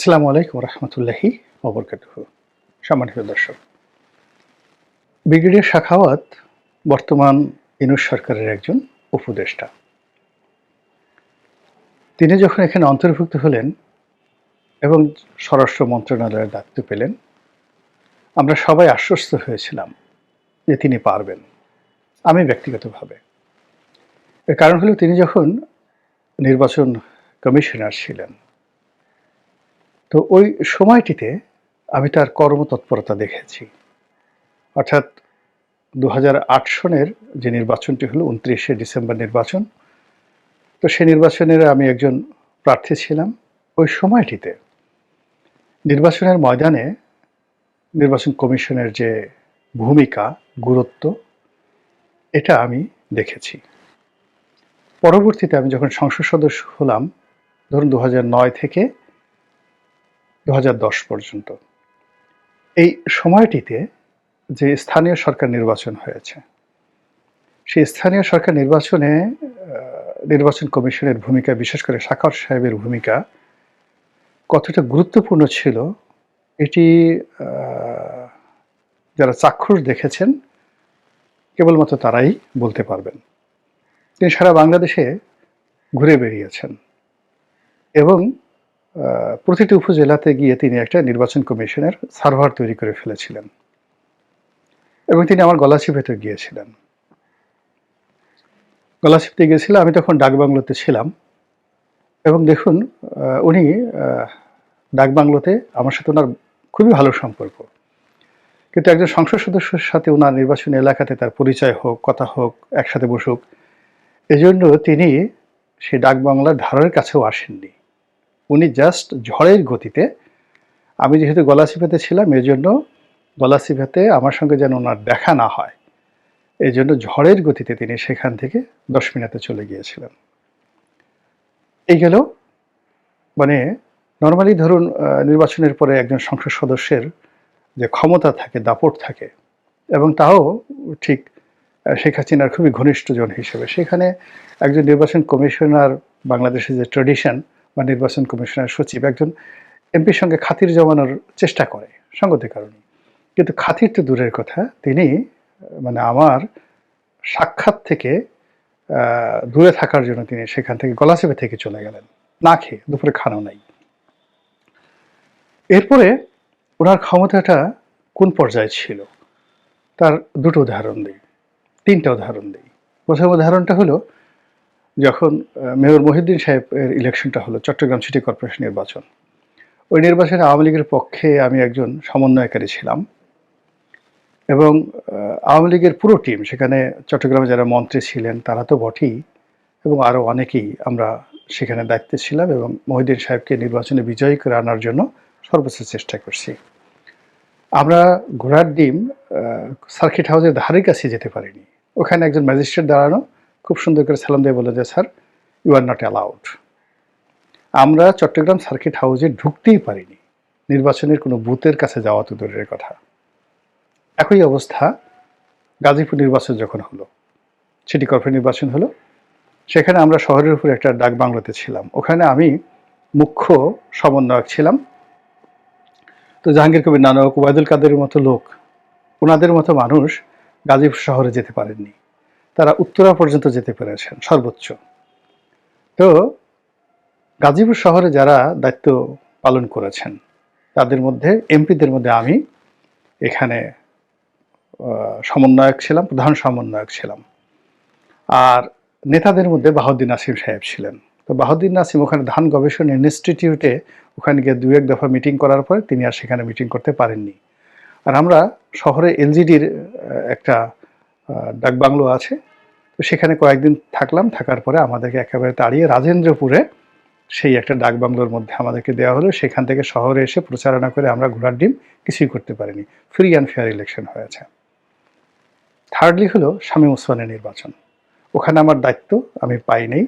আসসালামু আলাইকুম রহমতুল্লাহি অবরকাত সম্মানিত দর্শক, ব্রিগেডিয়ার শাখাওয়াত বর্তমান ইনুস সরকারের একজন উপদেষ্টা। তিনি যখন এখানে অন্তর্ভুক্ত হলেন এবং স্বরাষ্ট্র মন্ত্রণালয়ের দায়িত্ব পেলেন, আমরা সবাই আশ্বস্ত হয়েছিলাম যে তিনি পারবেন, আমি ব্যক্তিগতভাবে। এর কারণ হলো তিনি যখন নির্বাচন কমিশনার ছিলেন তো ওই সময়টিতে আমি তার কর্মতৎপরতা দেখেছি। অর্থাৎ দু সনের যে নির্বাচনটি হলো উনত্রিশে ডিসেম্বর নির্বাচন, তো সেই নির্বাচনের আমি একজন প্রার্থী ছিলাম। ওই সময়টিতে নির্বাচনের ময়দানে নির্বাচন কমিশনের যে ভূমিকা, গুরুত্ব, এটা আমি দেখেছি। পরবর্তীতে আমি যখন সংসদ সদস্য হলাম, ধরুন দু নয় থেকে দু হাজার দশ পর্যন্ত। এই সময়টিতে যে স্থানীয় সরকার নির্বাচন হয়েছে, সেই স্থানীয় সরকার নির্বাচনে নির্বাচন কমিশনের ভূমিকা, বিশেষ করে সাকর সাহেবের ভূমিকা, কতটা গুরুত্বপূর্ণ ছিল এটি যারা চাক্ষুষ দেখেছেন, কেবলমাত্র তারাই বলতে পারবেন। তিনি সারা বাংলাদেশে ঘুরে বেরিয়েছেন এবং প্রতিটি উপজেলাতে গিয়ে তিনি একটা নির্বাচন কমিশনের সার্ভার তৈরি করে ফেলেছিলেন। এবং তিনি আমার গলাচিপেতে গিয়েছিলেন। গলাচিপতে গিয়েছিলাম আমি তখন ডাকবাংলোতে ছিলাম। এবং দেখুন উনি ডাকবাংলোতে আমার সাথে ওনার খুবই ভালো সম্পর্ক। কিন্তু একজন সংসদ সদস্যের সাথে ওনার নির্বাচনী এলাকাতে তার পরিচয় হোক, কথা হোক, একসাথে বসুক, এজন্য তিনি সেই ডাকবাংলার ধারের কাছেও আসেননি। উনি জাস্ট ঝড়ের গতিতে, আমি যেহেতু গলাচিপাতে ছিলাম এই জন্য গলাচিপাতে আমার সঙ্গে যেন ওনার দেখা না হয় এই জন্য ঝড়ের গতিতে তিনি সেখান থেকে দশ মিনিটে চলে গিয়েছিলেন। এই গেল মানে নর্মালি ধরুন নির্বাচনের পরে একজন সংসদ সদস্যের যে ক্ষমতা থাকে, দাপট থাকে, এবং তাও ঠিক শেখ হাসিনার খুবই ঘনিষ্ঠজন হিসেবে, সেখানে একজন নির্বাচন কমিশনার বাংলাদেশের যে ট্রেডিশন বা নির্বাচন কমিশনার সচিব একজন এমপির সঙ্গে খাতির জমানোর চেষ্টা করে সঙ্গতি কারণে। কিন্তু খাতির তো দূরের কথা, তিনি মানে আমার সাক্ষাৎ থেকে দূরে থাকার জন্য তিনি সেখান থেকে গলাচেপে থেকে চলে গেলেন। না খেয়ে দুপুরে খানো নাই। এরপরে ওনার ক্ষমতাটা কোন পর্যায়ে ছিল? তার দুটো উদাহরণ দিই, তিনটা উদাহরণ দিই। প্রথম উদাহরণটা হলো যখন মেয়র মহিউদ্দিন সাহেবের ইলেকশনটা হলো, চট্টগ্রাম সিটি কর্পোরেশন নির্বাচন। ওই নির্বাচনে আওয়ামী লীগের পক্ষে আমি একজন সমন্বয়কারী ছিলাম এবং আওয়ামী লীগের পুরো টিম সেখানে চট্টগ্রামে যারা মন্ত্রী ছিলেন তারা তো বটেই এবং আরও অনেকেই আমরা সেখানে দায়িত্বে ছিলাম এবং মহিউদ্দিন সাহেবকে নির্বাচনে বিজয়ী করে আনার জন্য সর্বোচ্চ চেষ্টা করছি। আমরা ঘোড়ার ডিম সার্কিট হাউসের ধারের কাছে যেতে পারিনি। ওখানে একজন ম্যাজিস্ট্রেট দাঁড়ানো খুব সুন্দর করে সালাম দিয়ে বলে যে, sir you are not allowed আমরা চট্টগ্রাম সার্কিট হাউসে ঢুকতেই পারিনি। নির্বাচনের কোনো বুথের কাছে যাওয়া তো দূরের কথা। একই অবস্থা গাজীপুর নির্বাচন যখন হলো, সিটি কর্পোরেশন নির্বাচন হলো, সেখানে আমরা শহরের উপর একটা ডাক বাংলোতে ছিলাম। ওখানে আমি মুখ্য সমন্বয়ক ছিলাম। তো জাহাঙ্গীর কবির নানক, ওবায়দুল কাদের মতো লোক ওনাদের মতো মানুষ গাজীপুর শহরে যেতে পারেননি। তারা উত্তরা পর্যন্ত যেতে পেরেছেন, সর্বোচ্চ। তো গাজীপুর শহরে যারা দায়িত্ব পালন করেছেন, তাদের মধ্যে, এমপিদের মধ্যে আমি এখানে সমন্বয়ক ছিলাম, প্রধান সমন্বয়ক ছিলাম। আর নেতাদের মধ্যে বাহাউদ্দিন নাসিম সাহেব ছিলেন। তো বাহাউদ্দিন নাসিম ওখানে ধান গবেষণা ইনস্টিটিউটে ওখানে গিয়ে দু এক দফা মিটিং করার পরে তিনি আর সেখানে মিটিং করতে পারেননি। আর আমরা শহরে এলজিডির একটা ডাকবাংলো আছে তো সেখানে কয়েকদিন থাকলাম, থাকার পরে আমাদেরকে একেবারে তাড়িয়ে রাজেন্দ্রপুরে সেই একটা ডাকবাংলোর মধ্যে আমাদেরকে দেওয়া হলো। সেখান থেকে শহরে এসে প্রচারণা করে আমরা ঘোড়ার ডিম কিছুই করতে পারিনি। ফ্রি অ্যান্ড ফেয়ার ইলেকশন হয়েছে। থার্ডলি হলো শামীম ওসমানের নির্বাচন। ওখানে আমার দায়িত্ব, আমি পাই নাই।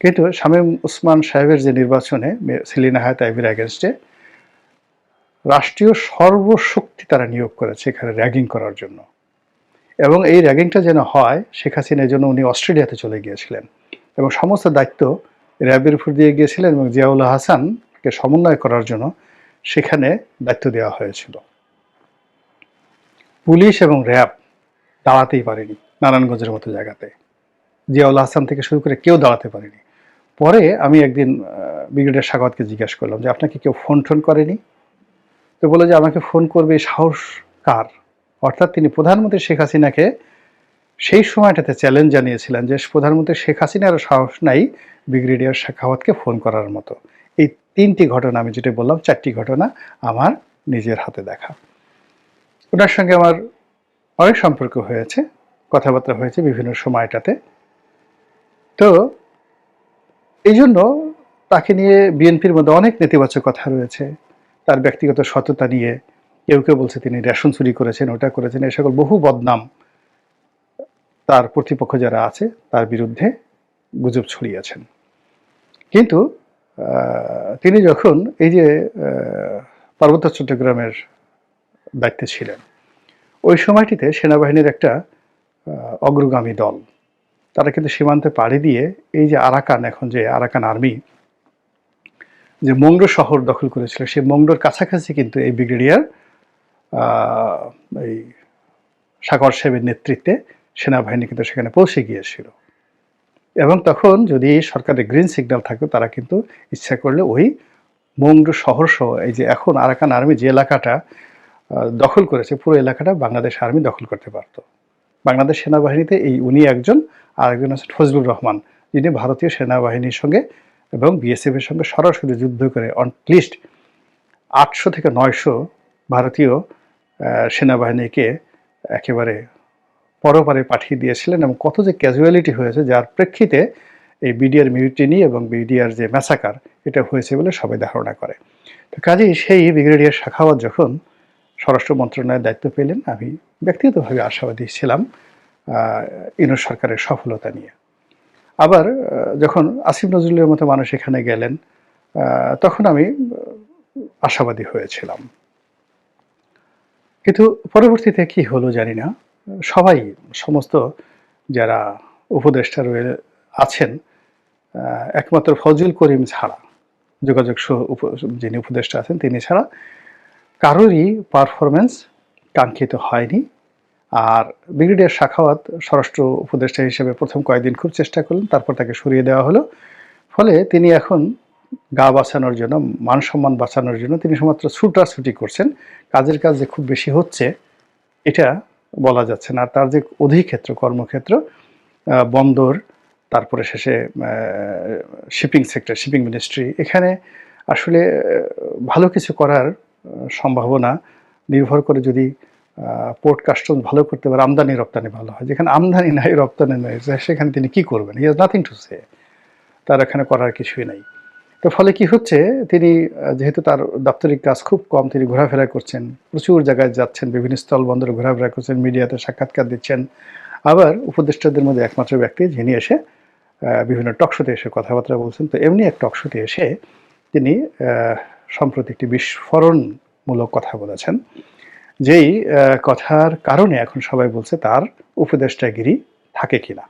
কিন্তু শামীম ওসমান সাহেবের যে নির্বাচনে সেলিনা হায়াত আইবির অ্যাগেনস্টে রাষ্ট্রীয় সর্বশক্তি তারা নিয়োগ করেছে এখানে র্যাগিং করার জন্য। এবং এই র্যাগিংটা যেন হয়, শেখ হাসিনার জন্য উনি অস্ট্রেলিয়াতে চলে গিয়েছিলেন। এবং সমস্ত দায়িত্ব র্যাবের উপর দিয়ে গিয়েছিলেন এবং জিয়াউল হাসানকে সমন্বয় করার জন্য সেখানে দায়িত্ব দেওয়া হয়েছিল। পুলিশ এবং র্যাব দাঁড়াতেই পারেনি নারায়ণগঞ্জের মতো জায়গাতে। জিয়াউল হাসান থেকে শুরু করে কেউ দাঁড়াতে পারেনি। পরে আমি একদিন ব্রিগেডিয়ার সাগতকে জিজ্ঞাসা করলাম যে, আপনাকে কেউ ফোন টোন করেনি? তো বলে যে, আমাকে ফোন করবে, সাহস কার? অর্থাৎ তিনি প্রধানমন্ত্রী শেখ হাসিনাকে সেই সময়টাতে চ্যালেঞ্জ জানিয়েছিলেন যে প্রধানমন্ত্রী শেখ হাসিনারও সাহস নাই ব্রিগেডিয়ার শেখাওয়াতকে ফোন করার মতো। এই তিনটি ঘটনা আমি যেটা বললাম, চারটি ঘটনা আমার নিজের হাতে দেখা। ওনার সঙ্গে আমার অনেক সম্পর্ক হয়েছে, কথাবার্তা হয়েছে বিভিন্ন সময়টাতে। তো এই জন্য তাকে নিয়ে বিএনপির মধ্যে অনেক নেতিবাচক কথা রয়েছে। তার ব্যক্তিগত সততা নিয়ে কেউ কেউ বলছে তিনি রেশন চুরি করেছেন, ওটা করেছেন, এ সকল বহু বদনাম তার প্রতিপক্ষ যারা আছে, তার বিরুদ্ধে গুজব ছড়িয়েছেন। কিন্তু তিনি যখন এই যে পার্বত্য চট্টগ্রামের দায়িত্বে ছিলেন, ওই সময়টিতে সেনাবাহিনীর একটা অগ্রগামী দল, তারা কিন্তু সীমান্তে পাড়ি দিয়ে এই যে আরাকান, এখন যে আরাকান আর্মি, যে মংডো শহর দখল করেছিল, সেই মংডোর কাছাকাছি কিন্তু এই ব্রিগেডিয়ার এই সাগর সাহেবের নেতৃত্বে সেনাবাহিনী কিন্তু সেখানে পৌঁছে গিয়েছিল। এবং তখন যদি সরকারের গ্রিন সিগন্যাল থাকতো তারা কিন্তু ইচ্ছা করলে ওই মংডু শহর সহ, এই যে এখন আরাকান আর্মি যে এলাকাটা দখল করেছে, পুরো এলাকাটা বাংলাদেশ আর্মি দখল করতে পারতো। বাংলাদেশ সেনাবাহিনীতে এই উনি একজন আর একজন হচ্ছেন ফজলুর রহমান, যিনি ভারতীয় সেনাবাহিনীর সঙ্গে এবং বিএসএফ এর সঙ্গে সরাসরি যুদ্ধ করে অনলিস্ট আটশো থেকে নয়শো ভারতীয় সেনাবাহিনীকে একেবারে পরপারে পাঠিয়ে দিয়েছিলেন এবং কত যে ক্যাজুয়ালিটি হয়েছে, যার প্রেক্ষিতে এই বিডিআর মিউটিনি এবং বিডিআর যে ম্যাসাকার এটা হয়েছে বলে সবাই ধারণা করে। তো কাজেই সেই ব্রিগেডিয়ার শাখাওয়াত যখন স্বরাষ্ট্র মন্ত্রণালয়ের দায়িত্ব পেলেন, আমি ব্যক্তিগতভাবে আশাবাদী ছিলাম ইউনুস সরকারের সফলতা নিয়ে। আবার যখন আসিফ নজরুলের মতো মানুষ এখানে গেলেন তখন আমি আশাবাদী হয়েছিলাম। কিন্তু পরবর্তীতে কি হলো জানি না। সবাই, সমস্ত যারা উপদেষ্টা রয়ে আছেন একমাত্র ফজল করিম ছাড়া, যোগাযোগ যিনি উপদেষ্টা আছেন তিনি ছাড়া কারোরই পারফরমেন্স কাঙ্ক্ষিত হয়নি। আর ব্রিগেডিয়ার শাখাওয়াত স্বরাষ্ট্র উপদেষ্টা হিসেবে প্রথম কয়েকদিন খুব চেষ্টা করলেন, তারপর তাকে সরিয়ে দেওয়া হলো। ফলে তিনি এখন গা বাঁচানোর জন্য, মান সম্মান বাঁচানোর জন্য তিনি শুধুমাত্র ছুটাছুটি করছেন। কাজের কাজ যে খুব বেশি হচ্ছে, এটা বলা যাচ্ছে না। আর তার যে অধিক্ষেত্র, কর্মক্ষেত্র বন্দর, তারপরে শেষে শিপিং সেক্টর, শিপিং মিনিস্ট্রি, এখানে আসলে ভালো কিছু করার সম্ভাবনা নির্ভর করে যদি পোর্ট কাস্টম ভালো করতে পারে, আমদানি রপ্তানি ভালো হয়। যেখানে আমদানি নাই, রপ্তানি নাই, সেখানে তিনি কি করবেন? He has nothing to say তার এখানে করার কিছুই নাই। তো ফলে কি হচ্ছে, তিনি যেহেতু তার দাপ্তরিক কাজ খুব কম, তিনি ঘোরাফেরা করছেন, প্রচুর জায়গায় যাচ্ছেন, বিভিন্ন স্থল বন্দরে ঘোরাফেরা করছেন, মিডিয়াতে সাক্ষাৎকার দিচ্ছেন। আবার উপদেষ্টাদের মধ্যে একমাত্র ব্যক্তি, যিনি এসে বিভিন্ন টকশোতে এসে কথাবার্তা বলছেন, তো এমনি এক টকশোতে এসে তিনি সম্প্রতি একটি বিস্ফোরণমূলক কথা বলেছেন, যেই কথার কারণে এখন সবাই বলছে তার উপদেষ্টাগিরি থাকে কিনা।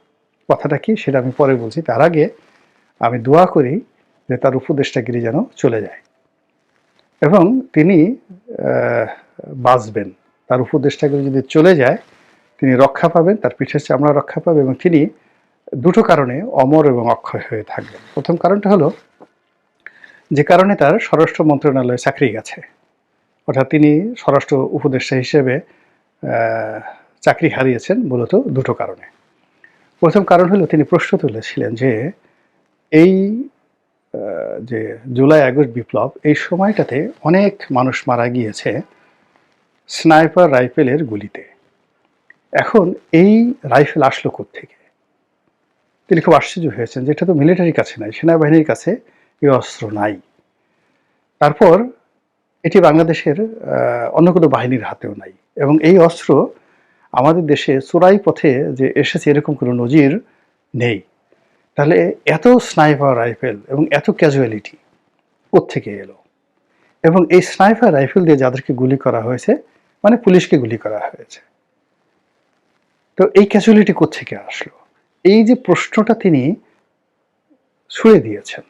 কথাটা কি সেটা আমি পরে বলছি, তার আগে আমি দোয়া করি যে তার উপদেষ্টাগিরি যেন চলে যায়। এবং তিনি বাঁচবেন। তার উপদেষ্টাগিরি যদি চলে যায়, তিনি রক্ষা পাবেন, তার পিঠের চামড়া রক্ষা পাবে এবং তিনি দুটো কারণে অমর এবং অক্ষয় হয়ে থাকবেন। প্রথম কারণটা হলো, যে কারণে তার স্বরাষ্ট্র মন্ত্রণালয়ে চাকরি গেছে। অর্থাৎ তিনি স্বরাষ্ট্র উপদেষ্টা হিসেবে চাকরি হারিয়েছেন মূলত দুটো কারণে। প্রথম কারণ হলো, তিনি প্রশ্ন তুলেছিলেন যে, এই যে জুলাই আগস্ট বিপ্লব, এই সময়টাতে অনেক মানুষ মারা গিয়েছে স্নাইপার রাইফেলের গুলিতে। এখন এই রাইফেল আসলো থেকে তিনি খুব আশ্চর্য হয়েছেন যে এটা তো মিলিটারির কাছে নাই, সেনাবাহিনীর কাছে এই অস্ত্র নাই। তারপর এটি বাংলাদেশের অন্য কোনো বাহিনীর হাতেও নাই। এবং এই অস্ত্র আমাদের দেশে চোরাই পথে যে এসেছে এরকম কোনো নজির নেই। তাহলে এত স্নাইপার রাইফেল এবং এত ক্যাজুয়ালিটি থেকে এলো? এবং এই স্নাইপার রাইফেল দিয়ে যাদেরকে গুলি করা হয়েছে মানে পুলিশকে গুলি করা হয়েছে। তো এই ক্যাজুয়ালিটি থেকে আসলো? এই যে প্রশ্নটা তিনি ছুড়ে দিয়েছেন,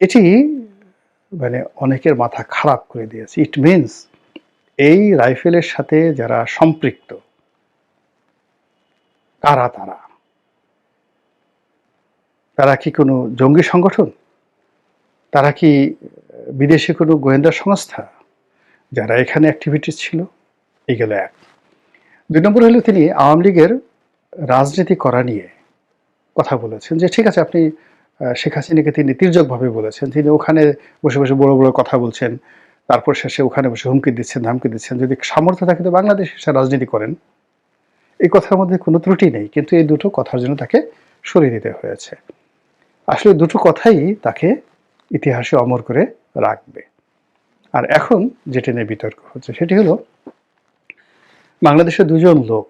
এটি মানে অনেকের মাথা খারাপ করে দিয়েছে। ইট মিনস এই রাইফেলের সাথে যারা সম্পৃক্ত, কারা তারা? তারা কি কোনো জঙ্গি সংগঠন? তারা কি বিদেশি কোনো গোয়েন্দা সংস্থা? যারা এখানে অ্যাক্টিভিটিস ছিল? এই এগুলো এক। দুই নম্বর হলো তিনি আওয়ামী লীগের রাজনীতি করা নিয়ে কথা বলেছেন যে, ঠিক আছে, আপনি শেখ হাসিনাকে তিনি তির্যকভাবে বলেছেন। তিনি ওখানে বসে বসে বড় বড় কথা বলছেন। তারপর শেষে ওখানে বসে হুমকি দিচ্ছেন, ধামকি দিচ্ছেন। যদি সামর্থ্য থাকে তো বাংলাদেশে এসে রাজনীতি করেন। এই কথার মধ্যে কোনো ত্রুটি নেই, কিন্তু এই দুটো কথার জন্য তাকে সরিয়ে দিতে হয়েছে। আসলে দুটো কথাই তাকে ইতিহাসে অমর করে রাখবে। আর এখন যেটা নিয়ে বিতর্ক হচ্ছে সেটি হলো, বাংলাদেশের দুজন লোক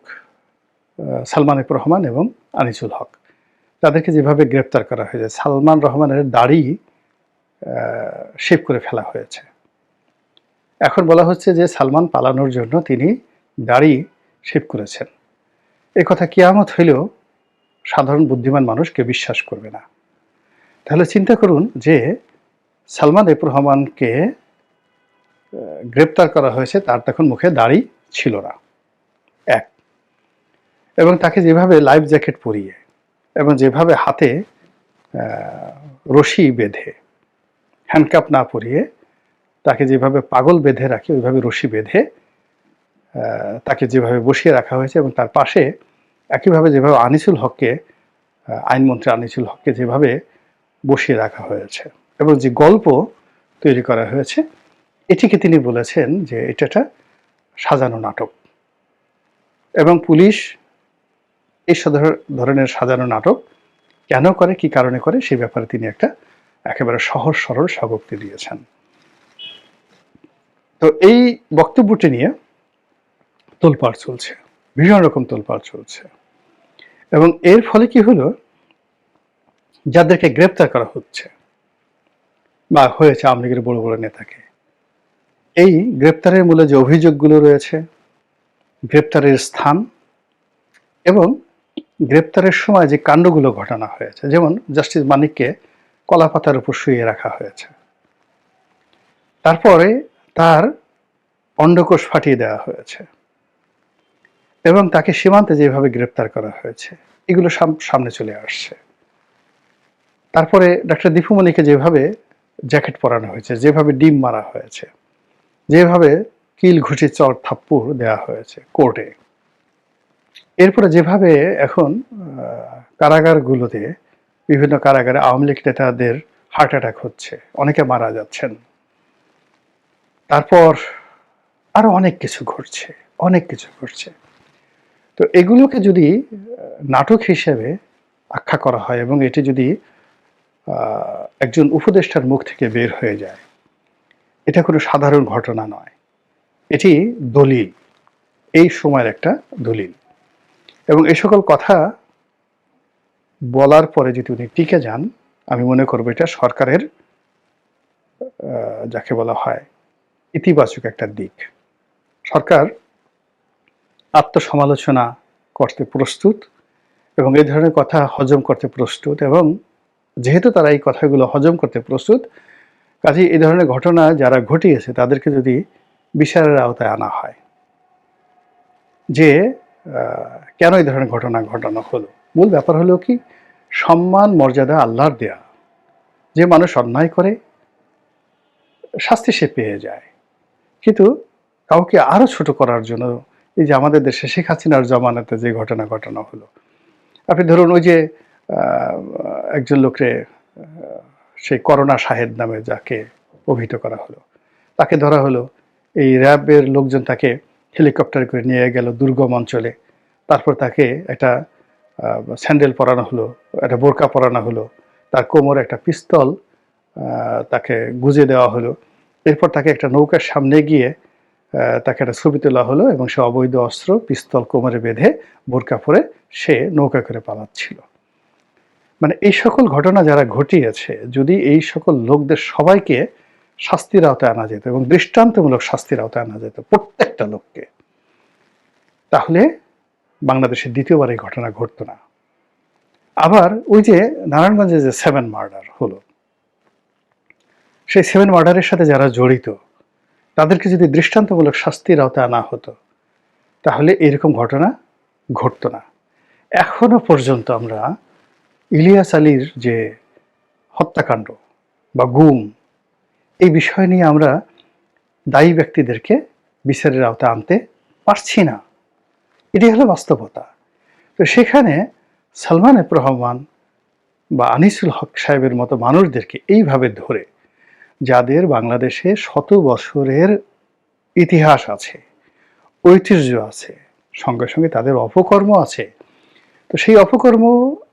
সালমান রহমান এবং আনিসুল হক, তাদেরকে যেভাবে গ্রেপ্তার করা হয়েছে, সালমান রহমানের দাড়ি শেভ করে ফেলা হয়েছে। এখন বলা হচ্ছে যে সালমান পালানোর জন্য তিনি দাড়ি শেভ করেছেন। এ কথা কিয়ামত হইলেও সাধারণ বুদ্ধিমান মানুষ কেউ বিশ্বাস করবে না। তাহলে চিন্তা করুন যে সালমান এফ রহমানকে গ্রেপ্তার করা হয়েছে তার তখন মুখে দাড়ি ছিল না। এক। এবং তাকে যেভাবে লাইফ জ্যাকেট পরিয়ে এবং যেভাবে হাতে রশি বেঁধে হ্যান্ডকাপ না পরিয়ে তাকে যেভাবে পাগল বেঁধে রাখে, ওইভাবে রশি বেঁধে তাকে যেভাবে বসিয়ে রাখা হয়েছে এবং তার পাশে একইভাবে যেভাবে আনিসুল হককে আইনমন্ত্রী আনিসুল হককে যেভাবে বসিয়ে রাখা হয়েছে। এবং যে গল্প তৈরি করা হয়েছে, এটিকে তিনি বলেছেন যে এটা একটা সাজানো নাটক। এবং পুলিশ এই ধরনের সাজানো নাটক কেন করে, কি কারণে করে, সে ব্যাপারে তিনি একটা একেবারে সহজ, সরল স্বীকারোক্তি দিয়েছেন। তো এই বক্তব্যটি নিয়ে তোলপাড় চলছে, ভীষণ রকম তোলপাড় চলছে। এবং এর ফলে কি হলো যাদেরকে গ্রেপ্তার করা হচ্ছে বা হয়েছে আওয়ামী লীগের বড় বড় নেতাকে, এই গ্রেপ্তারের মূলে যে অভিযোগগুলো রয়েছে, গ্রেপ্তারের স্থান এবং গ্রেপ্তারের সময় যে কাণ্ডগুলো ঘটানো হয়েছে, যেমন জাস্টিস মানিককে কলাপাতার উপর শুয়ে রাখা হয়েছে। তারপরে তার অন্ডকোষ ফাটিয়ে দেওয়া হয়েছে এবং তাকে সীমান্তে যেভাবে গ্রেপ্তার করা হয়েছে, এগুলো সাম- সামনে চলে আসছে। তারপরে ডাক্তার দীপুমণিকে যেভাবে জ্যাকেট পরানো হয়েছে, যেভাবে ডিম মারা হয়েছে, যেভাবে কিল ঘুষি চর থাপ্পুর দেওয়া হয়েছে কোর্টে, এরপরে যেভাবে এখন কারাগারগুলোতে বিভিন্ন কারাগারে আওয়ামী লীগ নেতাদের হার্ট অ্যাটাক হচ্ছে, অনেকে মারা যাচ্ছেন, তারপর আরও অনেক কিছু ঘটছে, অনেক কিছু ঘটছে। তো এগুলোকে যদি নাটক হিসেবে আখ্যা করা হয় এবং এটি যদি একজন উপদেষ্টার মুখ থেকে বের হয়ে যায়। এটা কোনো সাধারণ ঘটনা নয়। এটি দলিল। এই সময়ের একটা দলিল। এবং এ সকল কথা বলার পরে যদি উনি টিকে যান, আমি মনে করব এটা সরকারের যাকে বলা হয়, ইতিবাচক একটা দিক। সরকার আত্মসমালোচনা করতে প্রস্তুত এবং এই ধরনের কথা হজম করতে প্রস্তুত এবং যেহেতু তারা এই কথাগুলো হজম করতে প্রস্তুত, কাজেই এই ধরনের ঘটনা যারা ঘটিয়েছে তাদেরকে যদি বিচারের আওতায় আনা হয়, যে কেন এই ধরনের ঘটনা ঘটানো হলো? মূল ব্যাপার হলো কি? সম্মান, মর্যাদা, আল্লাহর দেয়া। যে মানুষ অন্যায় করে, শাস্তি সে পেয়ে যায়। কিন্তু কাউকে আরও ছোট করার জন্য এই যে আমাদের দেশে শেখ হাসিনার জমানাতে যে ঘটনা ঘটানো হলো, আপনি ধরুন ওই যে একজন লোকরে সেই করোনা শাহেদ নামে যাকে অভিহিত করা হলো। তাকে ধরা হলো, এই র্যাবের লোকজন তাকে হেলিকপ্টার করে নিয়ে গেল দুর্গম অঞ্চলে। তারপর তাকে একটা স্যান্ডেল পরানো হলো, একটা বোরকা পরানো হলো। তার কোমরে একটা পিস্তল তাকে গুজে দেওয়া হলো। এরপর তাকে একটা নৌকার সামনে গিয়ে তাকে একটা ছবি তোলা হলো এবং সে অবৈধ অস্ত্র, পিস্তল কোমরে বেঁধে বোরকা পরে সে নৌকা করে পালাচ্ছিল। মানে এই সকল ঘটনা যারা ঘটিয়েছে, যদি এই সকল লোকদের সবাইকে শাস্তির আওতায় আনা যেত এবং দৃষ্টান্তমূলক শাস্তির আওতায় আনা যেত প্রত্যেকটা লোককে, তাহলে বাংলাদেশে দ্বিতীয়বার এই ঘটনা ঘটতো না। আবার ওই যে নারায়ণগঞ্জে যে সেভেন মার্ডার হলো, সেই সেভেন মার্ডারের সাথে যারা জড়িত, তাদেরকে যদি দৃষ্টান্তমূলক শাস্তির আওতায় আনা হতো, তাহলে এরকম ঘটনা ঘটতো না। এখনও পর্যন্ত আমরা ইলিয়াস আলীর যে হত্যাকাণ্ড বা গুম, এই বিষয় নিয়ে আমরা দায়ী ব্যক্তিদেরকে বিচারের আওতা আনতে পারছি না। এটি হলো বাস্তবতা। তো সেখানে সালমান এফ রহমান বা আনিসুল হক সাহেবের মতো মানুষদেরকে এইভাবে ধরে, যাদের বাংলাদেশে শত বছরের ইতিহাস আছে, ঐতিহ্য আছে, সঙ্গে সঙ্গে তাদের অপকর্ম আছে, তো সেই অপকর্ম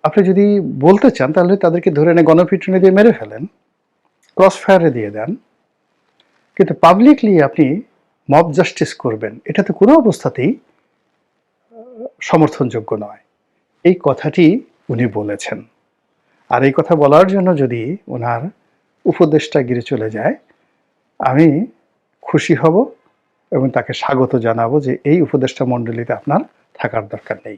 আপনি যদি বলতে চান, তাহলে তাদেরকে ধরে এনে গণপিটুনি দিয়ে মেরে ফেলেন ক্রস ফায়ারে দিয়ে দেন। কিন্তু পাবলিকলি আপনি মব জাস্টিস করবেন, এটা তো কোনো অবস্থাতেই সমর্থনযোগ্য নয়। এই কথাটি উনি বলেছেন। আর এই কথা বলার জন্য যদি ওনার উপদেশটা গিরে চলে যায়, আমি খুশি হব এবং তাকে স্বাগত জানাব যে এই উপদেষ্টা মণ্ডলীতে আপনার থাকার দরকার নেই।